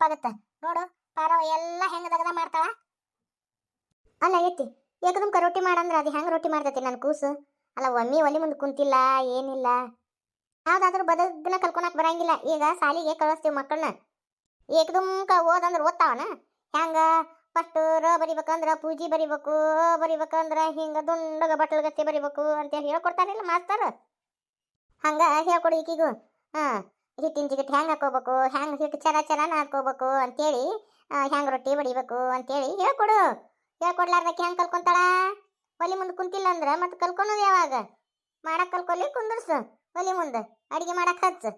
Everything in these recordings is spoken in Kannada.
ತಂಪಾಗತ್ತ ನೋಡು ಪಾರವ ಎಲ್ಲ ಹೆಂಗ ದಗದ ಮಾಡ್ತಾಳ? ಅಲ್ಲ ಐತಿ ಏಕದಮ್ ರೊಟ್ಟಿ ಮಾಡಂದ್ರ ಅದು ಹೆಂಗ್ ರೊಟ್ಟಿ ಮಾಡ್ತೈತಿ ನನ್ನ ಕೂಸು? ಅಲ್ಲ, ಒಮ್ಮಿ ಒಲಿ ಮುಂದೆ ಕುಂತಿಲ್ಲ, ಏನಿಲ್ಲ. ಯಾವ್ದಾದ್ರು ಬದಗ್ನ ಕಲ್ಕೊಳಕ್ ಬರಂಗಿಲ್ಲ. ಈಗ ಸಾಲಿಗೆ ಕಳಿಸ್ತೀವಿ ಮಕ್ಕಳನ್ನ ಏಕದಮ್ ಕ ಓದಂದ್ರ ಓದ್ತಾವನ ಹೆಂಗ? ಫಸ್ಟ್ ರ ಬರಿಬೇಕಂದ್ರ ಪೂಜಿ ಬರಿಬೇಕು, ಬರಿಬೇಕಂದ್ರ ಹಿಂಗ ದುಂಡಗ ಬಟ್ಲಗತ್ತೆ ಬರಿಬೇಕು ಅಂತೇಳಿ ಹೇಳ್ಕೊಡ್ತಾರಿಲ್ಲ ಮಾಸ್ತರ್? ಹಂಗ ಹೇಳ್ಕೊಡು ಈಕಿಗೂ. ಹಾ ಹಿಟ್ಟಿನ ಜಿಗಟ್ ಹೆಂಗ್ ಹಾಕೋಬೇಕು? ಹೆಂಗ್ ಹಿಟ್ಟು ಚರ ಚರ ಹಾಕೋಬೇಕು ಅಂತೇಳಿ ಹೆಂಗೆ ರೊಟ್ಟಿ ಬಡಿಬೇಕು ಅಂತೇಳಿ ಹೇಳ್ಕೊಡು. ಹೇಳ್ಕೊಡ್ಲಾರ್ದಕ್ಕೆ ಹೆಂಗೆ ಕಲ್ಕೊಂತಾಳ? ಒಲಿ ಮುಂದೆ ಕುಂತಿಲ್ಲ ಅಂದ್ರೆ ಮತ್ತೆ ಕಲ್ಕೊಳೋದು ಯಾವಾಗ? ಮಾಡಕ್ಕೆ ಕಲ್ಕೊಲಿ ಕುಂದರ್ಸು. ಒಲಿ ಮುಂದೆ ಅಡಿಗೆ ಮಾಡಕ್ಕೆ ಹಚ್ಚು.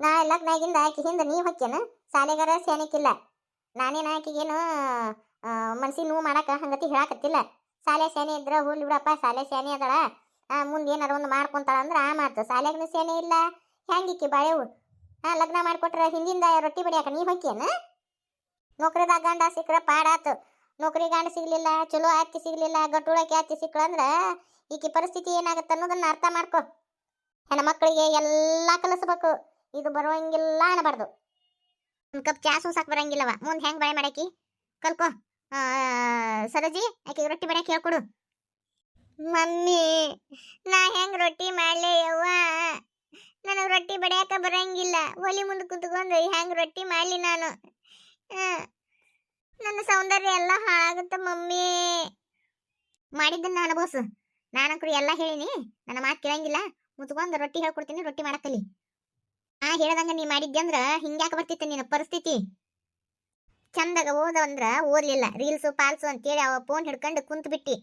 ನಾ ಲಗ್ನಾಗಿಂದ ಆಕಿ ಹಿಂದೆ ನೀವು ಹೊಕ್ಕೇನ ಸಾಲೆಗಾರ ಸ್ಯಾನಿಕ್ಕಿಲ್ಲ ನಾನೇನು ಆಕಿಗೇನು ಮನ್ಸಿಗೆ ನೋವು ಮಾಡಕ್ಕೆ ಹಂಗತಿ ಹೇಳಕತ್ತಿಲ್ಲ. ಶಾಲೆ ಸೇನೆ ಇದ್ರೆ ಹುಲ್ ಬಿಡಪ್ಪ, ಶಾಲೆ ಸೇನೆ ಅದಳ. ಮುಂದೆ ಏನಾರ ಒಂದು ಮಾಡ್ಕೊಂತಾಳ ಅಂದ್ರೆ ಆ ಮಾತು. ಶಾಲೆಗೂ ಸೇನೆ ಇಲ್ಲ. ಹೆಂಗಿಕ್ಕಿ ಬಾಳೆವು ಹಾಂ? ಲಗ್ನ ಮಾಡಿಕೊಟ್ರೆ ಹಿಂದಿಂದ ರೊಟ್ಟಿ ಬಡಿಯಾಕ ನೀ ಹೊಕ್ಕೇನ ನೌಕರಿದಾಗ ಗಂಡ ಸಿಕ್ಕ್ರ ಪಾಡಾತು ನೌಕರಿ ಗಂಡ ಸಿಗ್ಲಿಲ್ಲ, ಚಲೋ ಆಕಿ ಸಿಗ್ಲಿಲ್ಲ, ಗಟ್ಟುಳಕ್ಕೆ ಅತ್ತಿ ಅಂದ್ರೆ ಈಕಿ ಪರಿಸ್ಥಿತಿ ಏನಾಗುತ್ತೆ ಅನ್ನೋದನ್ನ ಅರ್ಥ ಮಾಡ್ಕೊ. ಹೆಣ್ಣು ಮಕ್ಕಳಿಗೆ ಎಲ್ಲ ಕಲಿಸ್ಬೇಕು ಇದು ಬರೋಂಗಿಲ್ಲ ಅನ್ನಬಾರ್ದು ಒಂದು ಕಪ್ ಚಾ ಸೂಸಾಕ್ ಬರಂಗಿಲ್ಲವ. ಮುಂದೆ ಹೆಂಗೆ ಬಾಳೆ ಮಾಡಾಕಿ? ಕಲ್ಕೊ. ಸರಜಿ, ಆಕೆ ರೊಟ್ಟಿ ಬಡಿಯಕ್ಕೆ ಹೇಳ್ಕೊಡು. ಮಮ್ಮಿ, ನಾ ಹೆಂಗೆ ರೊಟ್ಟಿ ಮಾಡಲೇ ಯವ್ವ? ನನಗೆ ರೊಟ್ಟಿ ಬಡಿಯಾಕ ಬರಂಗಿಲ್ಲ. ಒಲಿ ಮುಂದೆ ಕುತ್ಕೊಂಡು ಹೆಂಗ್ ರೊಟ್ಟಿ ಮಾಡಲಿ ನಾನು? ನನ್ನ ಸೌಂದರ್ಯ ಎಲ್ಲ ಹಾಳಾಗುತ್ತೆ ಮಮ್ಮಿ. ಮಾಡಿದ್ದನ್ನ ಅನುಭವಿಸು. ನಾನಂಕರು ಎಲ್ಲ ಹೇಳಿನಿ. ನನ್ನ ಮಾತು ಕೇಳಂಗಿಲ್ಲ. ಮುತ್ಕೊಂಡು ರೊಟ್ಟಿ ಹೇಳ್ಕೊಡ್ತೀನಿ, ರೊಟ್ಟಿ ಮಾಡಕ್ಕಲಿ ಆ ಹೇಳ್ದಂಗ ನೀ ಮಾಡಿದ್ದೆ ಅಂದ್ರ ಹಿಂಗ್ಯಾಕ ಬರ್ತಿತ್ತು ನಿನ್ನ ಪರಿಸ್ಥಿತಿ? ಚಂದಾಗ ಓದೋ ಅಂದ್ರ ಓದ್ಲಿಲ್ಲ. ರೀಲ್ಸು, ಪಾಲ್ಸು ಅಂತೇಳಿ ಅವ ಫೋನ್ ಹಿಡ್ಕೊಂಡು ಕುಂತ್ ಬಿಟ್ಟಿ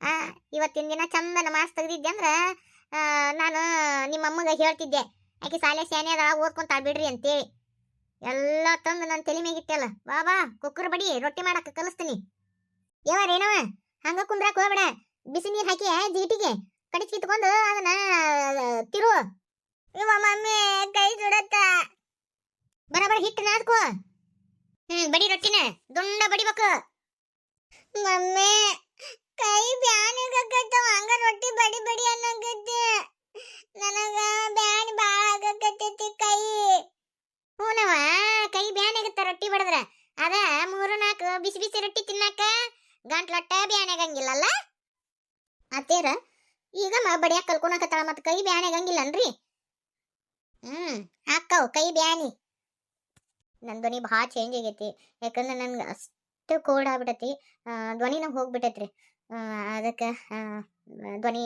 ಆ, ಇವತ್ತಿನ ದಿನ ಚಂದನ ಮಾಸ್ ತೆಗ್ದಿದ್ದೆ ಅಂದ್ರ ನಾನು ನಿಮ್ಮ ಅಮ್ಮಗ ಹೇಳ್ತಿದ್ದೆ, ಆಕೆ ಶಾಲೆ ಅದ ಓದ್ಕೊಂತಾಳ ಬಿಡ್ರಿ ಅಂತೇಳಿ. ಎಲ್ಲ ತಂದು ನನ್ನ ತಲೆ ಮೇಗಿಟ್ಟಲ್ಲ ಬಾ ಬಾ, ಕುಕ್ಕರ್ ಬಡಿ, ರೊಟ್ಟಿ ಮಾಡಕ್ಕೆ ಕಲಿಸ್ತೀನಿ. ಯಾವ ರೇಣವ, ಹಂಗ ಕುಂದ್ರಾಕ್ ಹೋಗ್ಬೇಡ, ಬಿಸಿ ನೀರು ಹಾಕಿ ಜೀಟಿಗೆ ಕಡಿಚ್ ಕಿತ್ಕೊಂಡು ಅದನ್ನ, ತಿರು. ಇವ ಮಮ್ಮಿ, ಕೈ ಸುಡತ್ತ ಬರಬರ, ಹಿಟ್ಟು ನಾದ್ಕೋ. ಹ್ಮ್, ಬಡಿ ರೊಟ್ಟಿನ, ದುಂಡ ಬಡಿಬೇಕು. ಮಮ್ಮಿ ಕೈ ಬ್ಯಾನಿಗತ್ತವ ಹಂಗ ರೊಟ್ಟಿ ಬಡಿ ಬಡಿ ಅನ್ನಕತ್ತೆ. ನನಗ ಬ್ಯಾನಿ ಬಾಳ ಆಗಕತ್ತೈತಿ ಕೈ. ಹೂನವ ಕೈ ಬ್ಯಾನಾಗತ್ತ ರೊಟ್ಟಿ ಬಡದ್ರ. ಅದ ಮೂರು ನಾಲ್ಕು ಬಿಸಿ ಬಿಸಿ ರೊಟ್ಟಿ ತಿನ್ನಾಕ ಗಂಟ್ಲೊಟ್ಟ ಬ್ಯಾನಾಗಂಗಿಲ್ಲಲ್ಲ ಅತ್ತೇರ ಈಗ ಮ ಬಡಿಯಾಕ ಕಲ್ಕೊಳಕತ್ತಾಳ ಮತ್ತ ಕೈ ಬ್ಯಾನಾಗಂಗಿಲ್ಲನ್ರಿ ಹ್ಮ್, ಹಾಕವ್ ಕೈ ಬ್ಯಾನಿ. ನನ್ನ ಧ್ವನಿ ಭಾಳ ಚೇಂಜ್ ಆಗೈತಿ. ಯಾಕಂದ್ರೆ ನನ್ಗೆ ಅಷ್ಟು ಕೋಲ್ಡ್ ಆಗ್ಬಿಟ್ಟೈತಿ ಧ್ವನಿ ಧ್ವನಿನ ಹೋಗ್ಬಿಟ್ಟೈತ್ರಿ ಅದಕ್ಕೆ ಧ್ವನಿ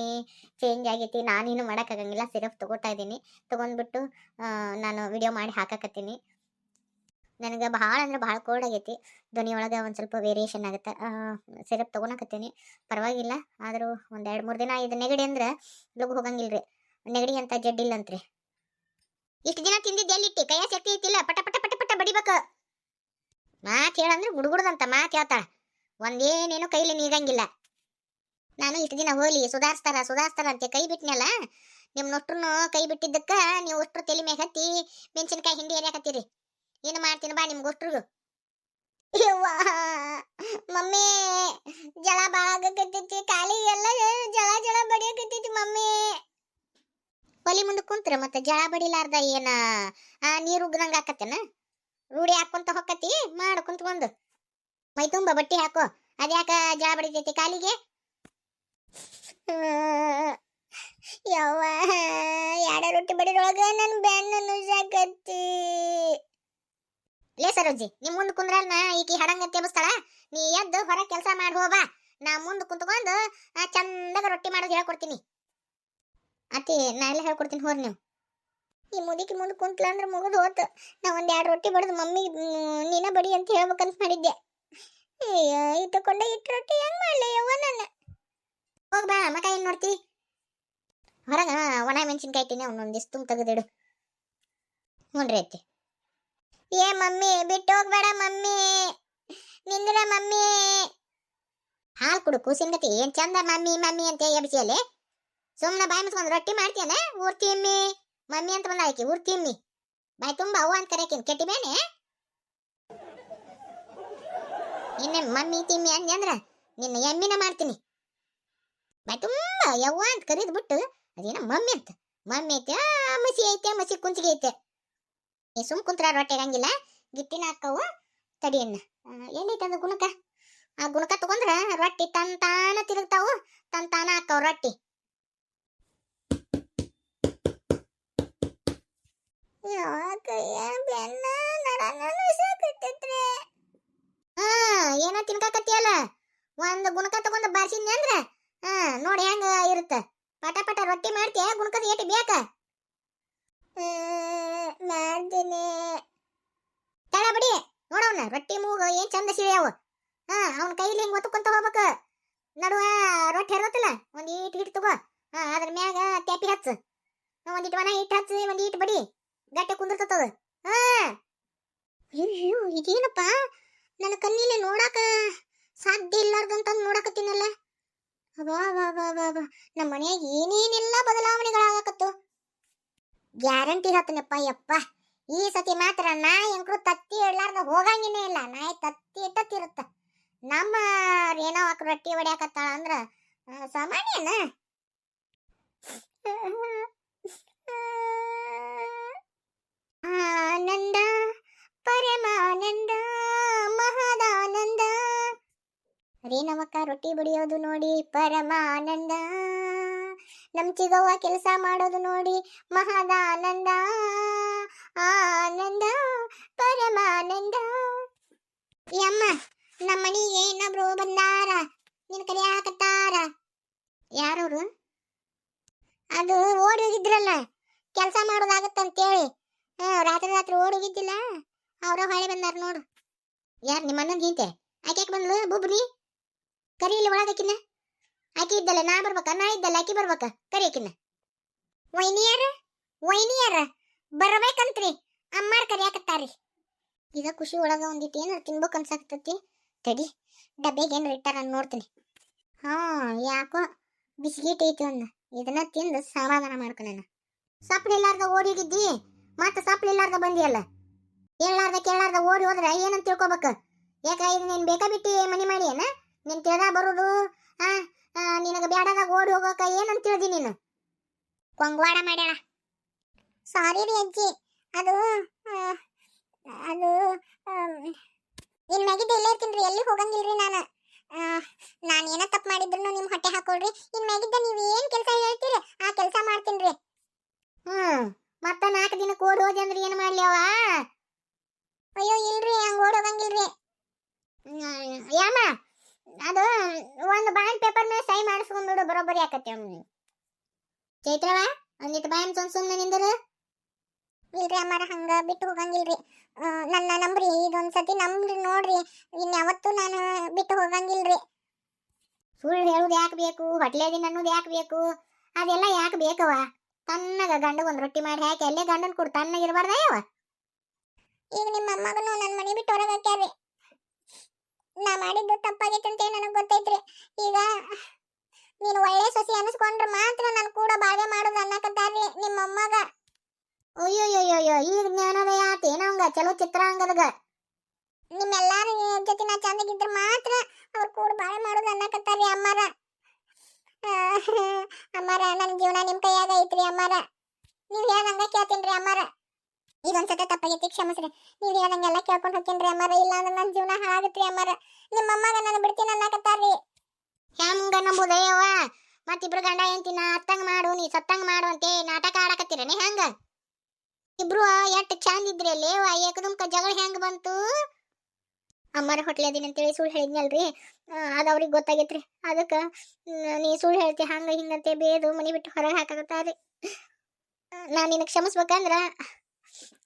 ಚೇಂಜ್ ಆಗೈತಿ. ನಾನೇನು ಮಾಡೋಕ್ಕಾಗಂಗಿಲ್ಲ ಸಿರಪ್ ತೊಗೋತಾ ಇದ್ದೀನಿ. ತೊಗೊಂಡ್ಬಿಟ್ಟು ನಾನು ವಿಡಿಯೋ ಮಾಡಿ ಹಾಕಕತ್ತೀನಿ. ನನಗೆ ಭಾಳ ಅಂದ್ರೆ ಭಾಳ ಕೋಲ್ಡ್ ಆಗೈತಿ. ಧ್ವನಿ ಒಳಗೆ ಒಂದು ಸ್ವಲ್ಪ ವೇರಿಯೇಷನ್ ಆಗುತ್ತೆ. ಸಿರಪ್ ತೊಗೊಳಕತ್ತೀನಿ ಪರವಾಗಿಲ್ಲ. ಆದರೂ ಒಂದು ಎರಡು ಮೂರು ದಿನ ಇದು ನೆಗಡಿ ಅಂದ್ರೆ ಲಗು ರೀ ನೆಗಡಿ ಅಂತ ಜಡ್ಡಿಲ್ಲಂತ್ರಿ ಇಷ್ಟು ದಿನ ತಿಂದಿದ್ದು ಎಲ್ಲಿಟ್ಟು ಕೈಯ ಶಕ್ತಿ ಐತಿಲ್ಲ. ಪಟ ಪಟ ಪಟ ಪಟ ಬಡಿಬೇಕು. ಮಾತು ಹೇಳಂದ್ರೆ ಗುಡುಗುಡ್ದಂತ ಮಾತು ಹೇಳ್ತಾಳೆ. ಒಂದೇನೇನು ಕೈಲಿ ನೀಗಂಗಿಲ್ಲ. ನಾನು ಇಷ್ಟು ದಿನ ಹೋಲಿ ಸುಧಾರಿಸ್ತಾರ ಸುಧಾರಿಸ್ತಾರ ಅಂತ ಕೈ ಬಿಟ್ನಲ್ಲ? ನಿಮ್ಮ ನೊಟ್ರು ಕೈ ಬಿಟ್ಟಿದ್ದಕ್ಕ ನೀವು ಅಷ್ಟ್ರು ತಲೆ ಮ್ಯಾಗ ಹತ್ತಿ ಮೆಣಸಿನಕಾಯಿ ಹಿಂಡಿ ಏರಿಯಾಕತ್ತೀರಿ ಏನು ಮಾಡ್ತೀನಿ ಬಾ ನಿಮ್ಗೆ ಅಷ್ಟ್ರಿಗೂ. ಮಮ್ಮಿ, ಜಳ ಭಾಳ ಆಗಕತ್ತೈತಿ ಎಲ್ಲ ಜಳ ಜಳ ಬಡಿಯಕತ್ತೈತಿ ಮಮ್ಮಿ. ಒಲಿ ಮುಂದೆ ಕುಂತ್ರ ಮತ್ತೆ ಜಳ ಬಡಿಲಾರ್ದ ಏನ? ಆ, ನೀರು ಉಗ್ದಂಗ ಹಾಕತ್ತೇನ ರೂಢಿ ಹಾಕೊಂತ ಹೊಕ್ಕತಿ ಮಾಡು ಕುಂತ್ಕೊಂಡು. ಮೈ ತುಂಬ ಬಟ್ಟೆ ಹಾಕೋ, ಅದ್ಯಾಕ ಜಳ ಬಡಿತೈತಿ ಕಾಲಿಗೆ ಯವ್ವ ಯಾಡ ರೊಟ್ಟಿ ಬಡಿದೊಳಗ ನನ್ನ ಬೆನ್ನ ಸಾಕತ್ತಿ. ಲೇ ಸರೋಜಿ ಮುಂದೆ ಕುಂದ್ರಲ್ಲ ಈಕಿ ಹಡಂಗ ತೆಬಸ್ತಾಳ. ನೀ ಎದ್ದು ಹೊರ ಕೆಲಸ ಮಾಡಿ ಹೋಬಾ ನಾ ಮುಂದೆ ಕುಂತ್ಕೊಂಡು ಚಂದಾಗ ರೊಟ್ಟಿ ಮಾಡೋದು ಹೇಳ್ಕೊಡ್ತೀನಿ. ಅತ್ತಿ, ನಾ ಎಲ್ಲ ಹೇಳ್ಕೊಡ್ತೀನಿ ಹೋರ್ ನೀವು. ಈ ಮುದಿಕಿ ಮುಂದೆ ಕುಂತ್ಲ ಅಂದ್ರೆ ಮುಗಿದು ಹೋತು. ನಾ ಒಂದು ಎರಡು ರೊಟ್ಟಿ ಬಡ್ದು ಮಮ್ಮಿ ನೀನ ಬಡಿ ಅಂತ ಹೇಳ್ಬೇಕಂತ ಮಾಡಿದ್ದೆ. ಅಯ್ಯೋ ಇಟ್ಟುಕೊಂಡೆ ಇಟ್ಟು ರೊಟ್ಟಿ ಹೆಂಗ್ ಮಾಡಲಿ ಯವ್ವ ನನ್ನ ಹೋಗ್ ಬಾ ಮಕ ಏನ್ ನೋಡ್ತಿ ಹೊರಗ ಒಣ ಮೆಣಸಿನ್ಕಾಯಿ ತಿನ್ನಿ ಒಂದೊಂದಿಷ್ಟು ತುಂಬ ತೆಗೆದಿಡು. ಹ್ಞೂನ್ರಿ ಅತ್ತಿ. ಏ ಮಮ್ಮಿ, ಬಿಟ್ಟು ಹೋಗ್ಬೇಡ ಮಮ್ಮಿ. ನಿಂದ್ರ ಮಮ್ಮಿ. ಹಾಲು ಕುಡು ಕೂಸಿನ ಏನ್ ಚಂದ ಮಮ್ಮಿ ಮಮ್ಮಿ ಅಂತ ಎಬ್ಸಿಯಲ್ಲಿ. ಸುಮ್ಮನೆ ಬಾಯಿ ಮುಸ್ಕೊಂಡು ರೊಟ್ಟಿ ಮಾಡ್ತೀಯಲ್ಲ ಊರ್ತಿಮ್ಮಿ ಮಮ್ಮಿ ಅಂತ ಬಂದ ಆಕಿ ಊರ್ತಿಮ್ಮಿ ಬಾಯಿ ತುಂಬ ಅವ್ವ ಅಂತ ಕರೆಯಕಿನ್ ಕೆಟ್ಟಿ ಬೇನೆ? ನಿನ್ನೆ ಮಮ್ಮಿ ತಿಮ್ಮಿ ಅಂದ್ರ ನಿನ್ನ ಎಮ್ಮಿನ ಮಾಡ್ತೀನಿ. ಬಾಯಿ ತುಂಬ ಯವ್ವ ಅಂತ ಕರೀದ್ ಬಿಟ್ಟು ಅದೇನ ಮಮ್ಮಿ ಅಂತ. ಮಮ್ಮಿ ಐತೆ ಮಸಿ ಐತೆ, ಮಸಿ ಕುಂಚಿಗೆ ಐತೆ. ನೀ ಸುಮ್ ಕುಂತ್ರ ರೊಟ್ಟಿ ಇರಂಗಿಲ್ಲ ಗಿಟ್ಟಿನ ಹಾಕವು ತಡಿಯನ್ನ ಏನೈತೆ ಅದು ಗುಣಕ ಆ ಗುಣಕ ತಗೊಂಡ್ರ ರೊಟ್ಟಿ ತನ್ ತಾನ ತಿರುಗ್ತಾವು, ತನ್ ತಾನ ಹಾಕವ್ ರೊಟ್ಟಿ. ಏನೋ ತಿನ್ಕಾಕತ್ತಿಯಲ್ಲ? ಒಂದ್ ಗುಣಕ ತಗೊಂಡ್ ಬಾರ್ಸಿದ್ನಿ ಅಂದ್ರ ಹಾ, ನೋಡಿ ಹೆಂಗ ಇರುತ್ತೆ. ಪಟ ಪಟ ರೊಟ್ಟಿ ಮಾಡ್ತೀಯ ಗುಣಕದ ಏಟಿ ಬೇಕ ಮಾಡ್ತೀನಿ ತಳ ಬಿಡಿ ನೋಡವ್ನ ರೊಟ್ಟಿ ಮೂಗು ಏನ್ ಚಂದ ಸಿಳಿಯಾವ ಹಾ, ಅವನ ಕೈಲಿ ಹಿಂಗ್ ಒತ್ತಕೊಂತ ಹೋಗ್ಬೇಕ? ನಡುವ ರೊಟ್ಟಿ ಹರಿದತ್ತಲ್ಲ ಒಂದ್ ಈಟ್ ಹಿಟ್ ತಗೋ. ಹಾ, ಅದ್ರ ಮ್ಯಾಗ ಟ್ಯಾಪಿ ಹಚ್ಚ. ಒಂದಿಟ್ ವನ ಇಟ್ ಹಚ್ಚಿ, ಒಂದ್ ಈಟ್ ಬಡಿ, ಗಟ್ಟೆ ಕುಂದಿರ್ತದ ಹಾ. ಅಯ್ಯೋ ಇದೇನಪ್ಪ ನನ್ನ ಕಣ್ಣಿಲೆ ನೋಡಾಕ ಸಾಧ್ಯ ಇಲ್ಲಾರ್ದಂತ ನೋಡಕತ್ತೀನಲ್ಲ. ನಮ್ಮ ಮನ್ಯಾಗ ಏನೇನೆಲ್ಲ ಬದಲಾವಣೆಗಳಾಗಕತ್ತು. ಗ್ಯಾರಂಟಿ ಹತ್ತನಪ್ಪ ಯಪ್ಪ. ಈ ಸತಿ ಮಾತ್ರ ನಾ ಅಂಕರು ತತ್ತಿ ಇಡ್ಲಾರ್ದ ಹೋಗಂಗಿನೇ ಇಲ್ಲ. ನಾಯಿ ತತ್ತಿ ಇಟ್ಟತ್ತಿರುತ್ತ. ನಮ್ಮ ಏನೋ ಆಕ ರೊಟ್ಟಿ ಹೊಡ್ಯಾಕತ್ತಾಳ ಅಂದ್ರ ಸಾಮಾನ್ಯನ? ಆನಂದ, ಪರಮಾನಂದ. ರೇಣವಕ್ಕ ರೊಟ್ಟಿ ಬಡಿಯೋದು ನೋಡಿ, ಪರಮಾನಂದ. ನಮ್ ಚಿಗವ್ವ ಕೆಲಸ ಮಾಡೋದು ನೋಡಿ ಮಹದ ಆನಂದ ಆನಂದ ಪರಮಾನಂದ. ಯಮ್ಮ ನಮ್ಮ ಮನೆಗೆ ಬಂದಾರ? ನಿನ್ ಕರಿಯಾಕತ್ತಾರ ಯಾರವ್ರು ಅದು ಓಡಿ ಹೋಗಿದ್ರಲ್ಲ, ಕೆಲಸ ಮಾಡೋದಾಗತ್ತಂತೇಳಿ ಹಾ ರಾತ್ರಿ ರಾತ್ರಿ ಓಡಿ ಹೋಗಿದ್ದಿಲ್ಲ, ಅವ್ರ ಹೊಳೆ ಬಂದಾರ ನೋಡು. ಯಾರು ನಿಮ್ಮ ಅಣ್ಣನ ಗೀತೆ? ಆಕೆ ಬಂದ್ಲು ಬುಬ್ರಿ ಕರಿ ಇಲ್ಲಿ ಒಳಗಕಿನ ಆಕಿ ಇದ್ದಲ್ಲ, ನಾ ಬರ್ಬೇಕ, ನಾ ಇದ್ದಲ್ಲ, ಆಕಿ ಬರ್ಬೇಕ? ಕರಿ ಆಕಿನ ವೈನಿಯರ ವೈನಿಯರ, ಬರ್ಬೇಕಂತ್ರಿ. ಅಮ್ಮಾರ್ ಕರಿಯಾಕತ್ತಾರಿ ಈಗ ಖುಷಿ ಒಳಗ ಒಂದಿಟ್ಟು ಏನಾರ ತಿನ್ಬೇಕು ಅನ್ಸಾಕ್ತತಿ? ತಡಿ ಡಬ್ಬಿಗೆ ರಿಟರ್ ಇಟ್ಟಾರ ನೋಡ್ತೀನಿ. ಹಾ, ಯಾಕೋ ಬಿಸ್ಕಿಟ್ ಐತಿ ಒಂದು. ಇದನ್ನ ತಿಂದು ಸಮಾಧಾನ ಮಾಡ್ಕೊಳೇನ ಸಪ್ಲಿ ಇಲ್ಲಾರ್ದ ಓಡಿಗಿದ್ದಿ ಮತ್ತೆ ಸಪ್ಲಿ ಇಲ್ಲಾರ್ದ ಬಂದಿಯಲ್ಲ? ಹೇಳಾರ್ದ ಕೇಳಾರ್ದ ಓಡಿ ಹೋದ್ರೆ ಏನಂತ ತಿಳ್ಕೊಬೇಕು? ಯಾಕ ಇದು ನೀನು ಬೇಕಾ ಬಿಟ್ಟು ಮನಿ ಮಾಡಿ ಏನ? ನೀನ್ ತಿಳ್ದ ಬರೋದು? ಆ ನಿನಗೆ ಬ್ಯಾಡದಾಗ ಓಡಿ ಹೋಗೋಕ ಏನಂತ ತಿಳಿದಿ ನೀನು? ಕೊಂಗ್ವಾಡ ಮಾಡ್ಯಾಳ. ಸಾರಿ ರೀ ಅಜ್ಜಿ. ಅದು ಅದು ಇನ್ ಮ್ಯಾಗಿದ್ದು ಇಲ್ಲೇ ಇರ್ತೀನಿ ಎಲ್ಲಿ ಹೋಗಂಗಿಲ್ರಿ ನಾನು. ನಾನು ಏನ ತಪ್ಪು ಮಾಡಿದ್ರು ನಿಮ್ ಹೊಟ್ಟೆ ಹಾಕೊಳ್ರಿ. ಇನ್ ಮ್ಯಾಗಿದ್ದ ನೀವು ಏನ್ ಕೆಲಸ ಹೇಳ್ತೀರಿ? ಆ ಕೆಲಸ ಮಾಡ್ತೀನಿ ಹ್ಮ್ ಮತ್ತ ನಾಲ್ಕು ದಿನ ಓಡಿ ಹೋದೆ ಅಂದ್ರೆ ಏನ್ ಮಾಡ್ಲಿ ಅವ? ಅಯ್ಯೋ ಇಲ್ರಿ ಹಂಗ ಓಡ್ ಹೋಗಂಗಿಲ್ರಿ ಯಾಮ? ಅದು ಒಂದು ಬಾಂಡ್ ಪೇಪರ್ ಮೇಲೆ ಸೈ ಮಾಡಿಸ್ಕೊಂಡ್ಬಿಡು ಬರೋಬ್ಬರಿ ಆಕತ್ತೆ ಚೈತ್ರವ ಒಂದಿಟ್ಟು ಬಾಯಂ ಸುಮ್ ಸುಮ್ಮನೆ ನಿಂದರು. ಇಲ್ರಿ ಅಮ್ಮಾರ ಹಂಗ ಬಿಟ್ಟು ಹೋಗಂಗಿಲ್ರಿ. ನನ್ನ ನಂಬ್ರಿ ಇದೊಂದ್ ಸತಿ ನಂಬ್ರಿ ನೋಡ್ರಿ. ಇನ್ ಯಾವತ್ತು ನಾನು ಬಿಟ್ಟು ಹೋಗಂಗಿಲ್ರಿ. ಸುಳ್ಳು ಹೇಳುದು ಯಾಕೆ ಬೇಕು ಹೊಟ್ಲೇದಿನ ಅನ್ನೋದು ಯಾಕೆ ಬೇಕು? ಅದೆಲ್ಲ ಯಾಕೆ ಬೇಕವ ತನ್ನಗ ಗಂಡಗ ಒಂದು ರೊಟ್ಟಿ ಮಾಡಿ ಹಾಕಿ, ಅಲ್ಲೇ ಗಂಡನ್ ಕೊಡು ತನ್ನಗ ಇರಬಾರ್ದ ಯಾವ ಈಗ ನಿಮ್ಮ ಅಮ್ಮಗನು ನನ್ನ ಮನೆ ಬಿಟ್ಟು ಹೊರಗೆ ಹಾಕ್ಯಾರಿ ನಾ ಮಾಡಿದ್ದು ತಪ್ಪಾಗೈತೆ ಅಂತ ನನಗೆ ಗೊತ್ತೈತ್ರಿ. ಈಗ ನೀನು ಒಳ್ಳೆ ಸೊಸಿ ಅನಿಸ್ಕೊಂಡ್ರೆ ಮಾತ್ರ ನನ್ನ ಕೂಡ ಬಾಳ್ವೆ ಮಾಡೋದು ಅನ್ನಕತ್ತಾರ್ರಿ ನಿಮ್ಮ ಅಮ್ಮಗ. ಅಯ್ಯೋಯ್ಯೋಯ್ಯೋ ಈ ಜ್ಞಾನೋದಯ ಆತೇನ ಅವಂಗ ಚಲೋ ಚಿತ್ರಾಂಗದಗ ನಿಮ್ಮೆಲ್ಲಾರ ಜೊತೆ ನಾ ಚಂದಗಿದ್ರೆ ಮಾತ್ರ ಅವ್ರ ಕೂಡ ಬಾಳೆ ಮಾಡೋದು ಅನ್ನಕತ್ತಾರ್ರಿ ಅಮ್ಮರ. ಅಮ್ಮರ ನನ್ನ ಜೀವನ ನಿಮ್ಮ ಕೈಯಾಗ ಐತ್ರಿ ಅಮ್ಮಾರ. ನೀವು ಹೇಳ್ದಂಗ ರೀ ಅಮ್ಮಾರ. ಇದೊಂದ್ಸತ ತಪ್ಪಾಗೈತಿ ಕ್ಷಮಿಸ್ರಿ ನೀವ್ ಹೇಳ್ದಂಗೆಲ್ಲ ಕೇಳ್ಕೊಂಡ್ ಹೋಗ್ತೀನಿ ಅಮ್ಮಾರ? ಇಲ್ಲ ಅಂದ್ರೆ ನನ್ನ ಜೀವನ ಹಾಳಾಗುತ್ತೆ ಅಮ್ಮಾರ. ನಿಮ್ಮ ಅಮ್ಮಗ ನಾನು ಬಿಡ್ತೀನಿ ಅನ್ನಕತ್ತಾರ್ರಿ. ಹೆಂಗ ನಂಬುದಯ್ಯವ ಮತ್ತಿಬ್ರು ಗಂಡ ಹೆಂಡತಿ ನಾ ಅತ್ತಂಗ ಮಾಡು, ನೀ ಸತ್ತಂಗ ಮಾಡು ಅಂತೇ ನಾಟಕ ಆಡಕತ್ತೀರನೇ ಹೆಂಗ? ಇಬ್ರು ಎಷ್ಟ್ ಚಂದ ಇದ್ರಿ ಅಲ್ಲಿ ಏಕದುಮ್ಕ ಜಗಳ ಹೆಂಗ ಬಂತು? ಅಮ್ಮರ ಹೊಟ್ಲೆ ಅದೀನಿ ಅಂತೇಳಿ ಸುಳ್ಳು ಹೇಳಿದ್ನಲ್ರಿ. ಅದು ಅವ್ರಿಗೆ ಗೊತ್ತಾಗೈತ್ರಿ. ಅದಕ್ಕೆ ನೀ ಸುಳ್ಳು ಹೇಳ್ತಿ, ಹಂಗ ಹಿಂಗಂತೆ ಬೇದು ಮನಿ ಬಿಟ್ಟು ಹೊರಗೆ ಹಾಕಾಕತ್ತಾರಿ ನಾ ನಿನಗೆ ಕ್ಷಮಿಸ್ಬೇಕಂದ್ರ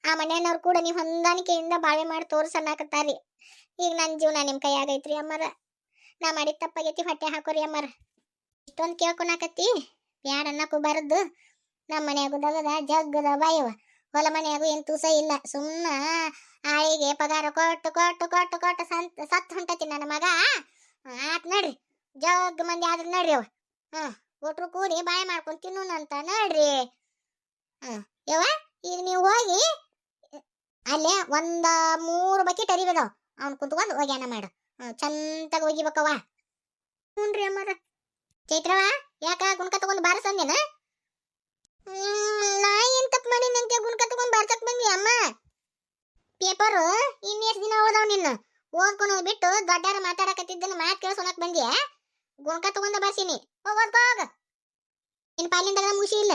ಆ ಮನೆಯವ್ರು ಕೂಡ ನೀವು ಹೊಂದಾಣಿಕೆಯಿಂದ ಬಾಳೆ ಮಾಡಿ ತೋರ್ಸನ್ನಾಕತ್ತಾರಿ ಈಗ ನನ್ನ ಜೀವನ ನಿಮ್ಮ ಕೈಯಾಗೈತ್ರಿ ಅಮ್ಮರ. ನಾ ಮಾಡಿದ ತಪ್ಪಾಗೈತಿ ಹೊಟ್ಟೆ ಹಾಕೋರಿ ಅಮ್ಮರ. ಇಷ್ಟೊಂದು ಕೇಳ್ಕೊಳಕತ್ತಿ ಬ್ಯಾಡ ಅನ್ನಕ್ಕೂ ಬರದ್ದು ನಮ್ಮ ಮನೆಯಾಗು ದಗದ, ಜಗ್ಗದ ಬಾಯವ ಹೊಲ ಮನ್ಯಾಗು ಏನು ತೂಸ ಇಲ್ಲ. ಸುಮ್ಮ ಆಳಿಗೆ ಪಗಾರ ಕೊಟ್ಟು ಕೊಟ್ಟು ಕೊಟ್ಟು ಕೊಟ್ಟು ಸಂತ ಸತ್ತು ಹೊಂಟತಿ ನನ್ನ ಮಗ. ಆತ್ ನಡ್ರಿ. ಜಗ್ ಮಂದಿ ಆದ್ರೆ ನಡ್ರಿ ಅವ ಹ್ಞೂ ಒಟ್ರು ಕೂಡಿ ಬಾಯಿ ಮಾಡ್ಕೊಂಡ್ ತಿನ್ನೋಣಂತ ನಡ್ರಿ. ಹ್ಞೂ ಯವ ಈಗ ನೀವು ಹೋಗಿ ಅಲ್ಲೇ ಒಂದ ಮೂರು ಬಕೆಟ್ ಅರಿಬೇದವ್ ಅವ್ನು ಕುಂತ್ಕೊಂಡು ಒಗ್ಯಾನ ಮಾಡು. ಹ್ಮ್ ಚಂತಾಗ ಒಗಿಬೇಕವ್ವ ಹ್ಞೂನ್ರಿ ಅಮ್ಮರ. ಚೈತ್ರವ, ಯಾಕ ಗುಣ್ಕ ತಗೊಂಡು ಬಾರಸಂದೇನ ಹ್ಮ್, ನಾ ಏನ್ ತಪ್ಪು ಮಾಡಿ ನಂಗೆ ಗುಣ್ಕ ತಗೊಂಡು ಬಾರ್ಸಕ್ ಬಂದ್ವಿ ಅಮ್ಮ. ಪೇಪರು ಇನ್ ಎಷ್ಟ್ ದಿನ ಓದಾವ್ ನಿನ್ನ? ಓದ್ಕೊಂಡು ಬಿಟ್ಟು ದೊಡ್ಡಾರ ಮಾತಾಡಕತ್ತಿದ್ದನ್ನ ಮಾತ್ ಕೇಳಿಸೋನಕ್ ಬಂದ್ಯಾ? ಗುಣಕ ತಗೊಂಡ ಬರ್ಸೀನಿ. ಹೋಗ್. ನಿನ್ ಪಾಲಿಂದ ಮುಗಿಸಿ ಇಲ್ಲ.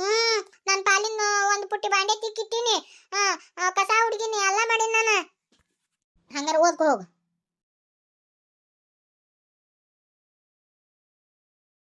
ಹ್ಮ್, ನನ್ ಪಾಲಿನ ಒಂದ್ ಪುಟ್ಟಿ ಬಾಂಡೆ ತಿಕ್ಕಿಟ್ಟಿನಿ. ಕಸ ಹುಡುಗಿನಿ ಎಲ್ಲ ಮಾಡೀನಿ ನಾನು. ಹಂಗಾರ ಓದ್ಕೋ ಹೋಗು.